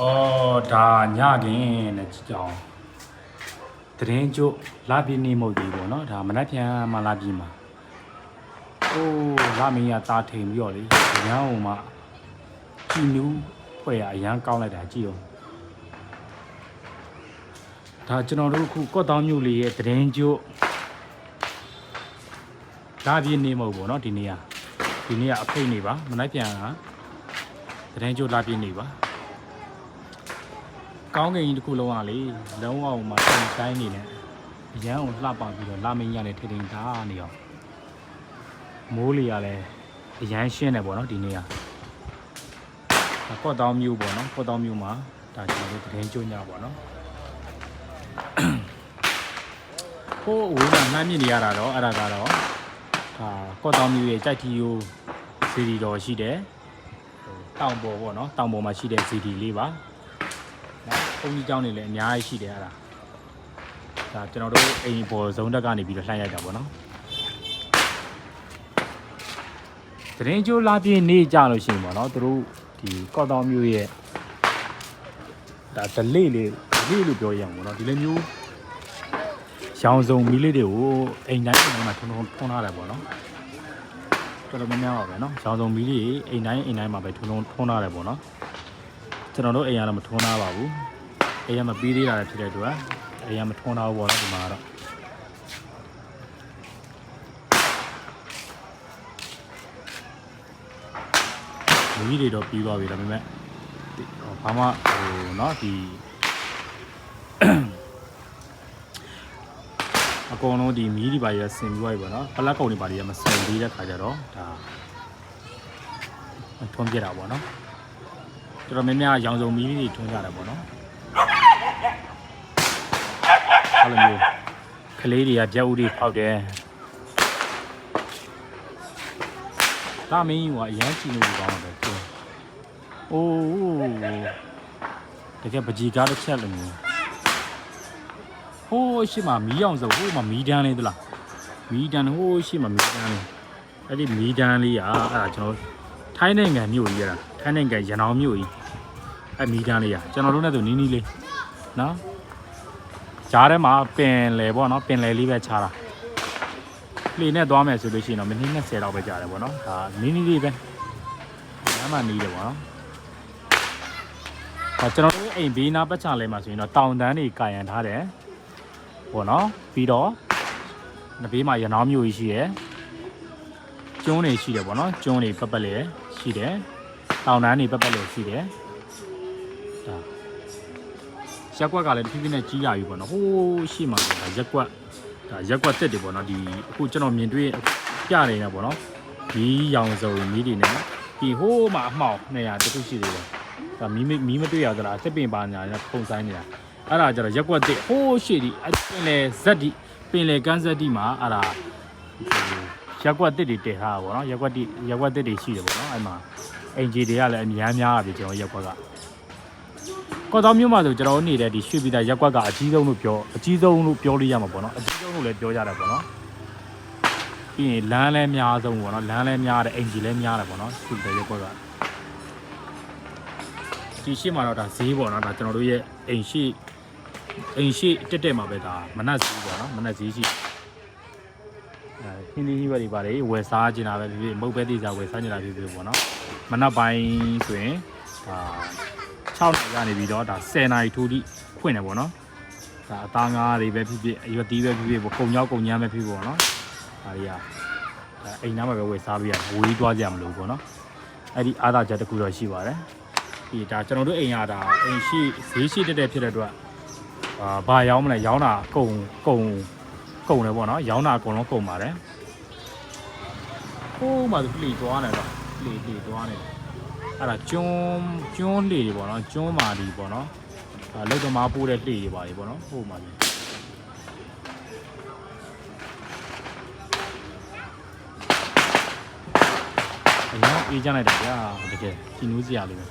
အော်ဒါညခင်နဲ့ကြည့်ကြအောင်သတင်းကျုပ်လာပြင်းနေမဟုတ်သေးဘူးเนาะဒါမနက်ဖြန်မှလာပြင်းမှာအိုးလာမင်းကတာထိန်ပြီးတော့လေအရန်ဟိုမှာကြည်နူးဖွဲ့ရအရန်ကောင်းလိုက်တာကြည့်အောင်ဒါကျွန်တော်တို့အခုကော့တောင်းမြို့လေးရဲ့သတင်းကျုပ်လာပြင်းနေမဟုတ်ဘူးเนาะဒီနေ့ကဒီနေ့ကအဖိတ်နေပါမနက်ဖြန်ကသတင်းကျုပ်လာပြင်းနေပါ ကောင်းကင်ကြီးတစ်ခုလုံးကလေလုံးအောင်မှာတိုင်တိုင်းနေနဲ့အရန်ကိုလှပပြီးတော့လာမင်းရလည်းထိထိန်ဓာနေအောင်မိုးလေရလည်းအရန်ရှင်းတယ်ပေါ့နော်ဒီနေ့ကဒါကော့တောင်းမျိုးပေါ့နော်ကော့တောင်းမျိုးမှာဒါကျွန်တော်တို့သတင်းကြညပေါ့နော်ဟိုးဝေးမှာနှမ်းမြင့်နေရတာတော့အဲ့ဒါကတော့ဒါကော့တောင်းမျိုးရဲ့ကြိုက်တီယိုစီဒီတော်ရှိတယ်ဟိုတောင်ပေါ်ပေါ့နော်တောင်ပေါ်မှာရှိတဲ့စီဒီလေးပါနော် ဘုန်းကြီးကျောင်းတွေလည်းအများကြီးရှိတယ်အဲ့ဒါဒါကျွန်တော်တို့အိမ်ပေါ်ဇုံတက်ကနေပြီးတော့လှမ်းရိုက်တာပေါ့နော်သတင်းကြိုးလာပြည့်နေကြလို့ရှိရင်ပေါ့နော်သူတို့ဒီကော့တောင်မျိုးရဲ့ဒါဒလေးလေးဒလေးလို့ပြောရအောင်ပေါ့နော်ဒီလိုမျိုးရောင်စုံမီးလေးတွေကိုအိမ်တိုင်းအိမ်တိုင်းမှာထုံထုံထုံထားတယ်ပေါ့နော်တော်တော်များများပါပဲနော်ရောင်စုံမီးလေးအိမ်တိုင်းအိမ်တိုင်းမှာပဲထုံထုံထုံထားတယ်ပေါ့နော်ကျွန်တော်တို့အိမ်ကတော့မထွန်းသားပါဘူး အိမ်ကမပြီးသေးတာလည်းဖြစ်တဲ့အတွက်အိမ်ကမထွန်းသားဘူးပေါ့နော်ဒီမှာကတော့မီးတွေတော့ပြီးသွားပြီဒါပေမဲ့ဒီဘာမှဟိုเนาะဒီအကောင်လုံးဒီမီးတွေပါရဆင်ပြီးသွားပြီပေါ့နော်ပလက်ကုံတွေပါရမဆင်သေးတဲ့ခါကျတော့ဒါထွန်းပြတာပေါ့နော် တော်တော်များများရောင်စုံမီးလေးတွေထွန်းကြတယ်ပေါ့နော် အဲ့လိုမျိုးကလေးတွေကကြက်ဥတွေဖောက်တယ်ဒါမင်းကြီးကအရန်ချီနေလို့ကောင်းတယ်ကျအိုးတကယ်ပကြီးကားတစ်ချက်လိုမျိုးဟိုးရှိမှမီးအောင်ဆိုဟိုးမှမီးတန်းလေးသလားမီးတန်းဟိုးရှိမှမီးတန်းလေးအဲ့ဒီမီးတန်းလေးอ่ะအဲ့ဒါကျွန်တော်ထိုင်းနိုင်ငံမြို့ကြီးရတာထိုင်းနိုင်ငံရန်အောင်မြို့ကြီး အမီတန်းလေးอ่ะကျွန်တော်တို့နဲ့ဆိုနီးနီးလေးနော်ကြားထဲမှာပင်လေပေါ့နော်ပင်လေလေးပဲခြားတာလေနဲ့သွားမယ်ဆိုလို့ရှိရင်တော့မိနစ်20လောက်ပဲကြာတယ်ပေါ့နော်ဒါနီးနီးလေးပဲလမ်းမနီးတယ်ပေါ့နော်ဒါကျွန်တော်တို့အိမ်ဘေးနားပတ်ချာလဲမှာဆိုရင်တော့တောင်တန်းတွေကာရန်ထားတယ်ပေါ့နော်ပြီးတော့နဘေးမှာရနောင်းမျိုးကြီးရှိရယ်ကျွန်းတွေရှိတယ်ပေါ့နော်ကျွန်းတွေပတ်ပတ်လေရှိတယ်တောင်တန်းတွေပတ်ပတ်လေရှိတယ် ရက်ကွက်ကလည်းတဖြည်းဖြည်းနဲ့ကြီးလာပြီပေါ့နော်ဟိုးရှိမှာဒါရက်ကွက်ဒါရက်ကွက်တက်တယ်ပေါ့နော်ဒီအခုကျွန်တော်မြင်တွေ့ပြနေတာပေါ့နော်ဒီရောင်စုံမီးတွေနဲ့ဒီဟိုးမှာအမှောက်200တခုရှိသေးတယ်ဒါမီးမမီးမတွေ့ရသလားစစ်ပင်ပါညာနဲ့ပုံဆိုင်နေတာအဲ့ဒါကျတော့ရက်ကွက်တက်ဟိုးရှိဒီအပင်လေဇက်ဒီပင်လေကန်းဇက်ဒီမှာအဲ့ဒါရက်ကွက်တက်တွေတည်ထားတာပေါ့နော်ရက်ကွက်တိရက်ကွက်တက်တွေရှိတယ်ပေါ့နော်အဲ့မှာအင်ဂျီတွေကလည်းအများများပြီကျွန်တော်ရက်ကွက်က ကော့တောင်မြို့မှာဆိုကျွန်တော်တို့နေတဲ့ဒီရွှေပြည်သာရက်ကွက်ကအကြီးဆုံးလို့ပြောအကြီးဆုံးလို့ပြောလို့ရမှာပေါ့နော်အကြီးဆုံးလို့လည်းပြောကြတယ်ပေါ့နော်ပြီးရင်လမ်းလည်းများဆုံးပေါ့နော်လမ်းလည်းများတယ်အင်ဂျီလည်းများတယ်ပေါ့နော်ရွှေပြည်သာရက်ကွက်ကဒီရှေ့မှာတော့ဒါဈေးပေါ့နော်ဒါကျွန်တော်တို့ရဲ့အိမ်ရှိအိမ်ရှိတက်တက်မှာပဲဒါမနက်ဈေးပေါ့နော်မနက်ဈေးရှိအဲဟင်းသီးဟင်းရွက်တွေပါလေဝယ်စားကျင်တာပဲဖြစ်ဖြစ်မုတ်ပဲတိစားဝယ်စားကျင်တာဖြစ်ဖြစ်ပေါ့နော်မနက်ပိုင်းဆိုရင်ဒါ 6နာရီကနေပြီးတော့ဒါ10နာရီထိုးတိဖွင့်တယ်ပေါ့နော်ဒါအသားငါးတွေပဲဖြစ်ဖြစ်အရွက်သီးပဲဖြစ်ဖြစ်ပေါ့ကုံရောက်ကုံညမ်းပဲဖြစ်ဖြစ်ပေါ့နော်ဒါတွေကဒါအိမ်သားမှာပဲဝယ်စားပြီးရဝေးသွားကြမလို့ပေါ့နော်အဲ့ဒီအားသာချက်တစ်ခုတော့ရှိပါတယ်ဒီဒါကျွန်တော်တို့အိမ်ရတာအိမ်ရှိဈေးရှိတက်တက်ဖြစ်တဲ့အတွက်အာဘာရောင်းမလဲရောင်းတာကုံကုံကုံတယ်ပေါ့နော်ရောင်းတာအကုန်လုံးကုံပါတယ်ဟိုးမှသူလှီသွားနေတော့လှီလှီသွားနေတယ် အဲ့ဒါကျွန်းကျွန်းလေတွေပေါ့နော်ကျွန်းမာဒီပေါ့နော်အဲလက်သမားပိုးတဲ့လေတွေပါလေပေါ့နော်ဟိုမှာလေအရင်အေးကြလိုက်တာဗျာတကယ်ကြည်နူးစရာလေးပဲ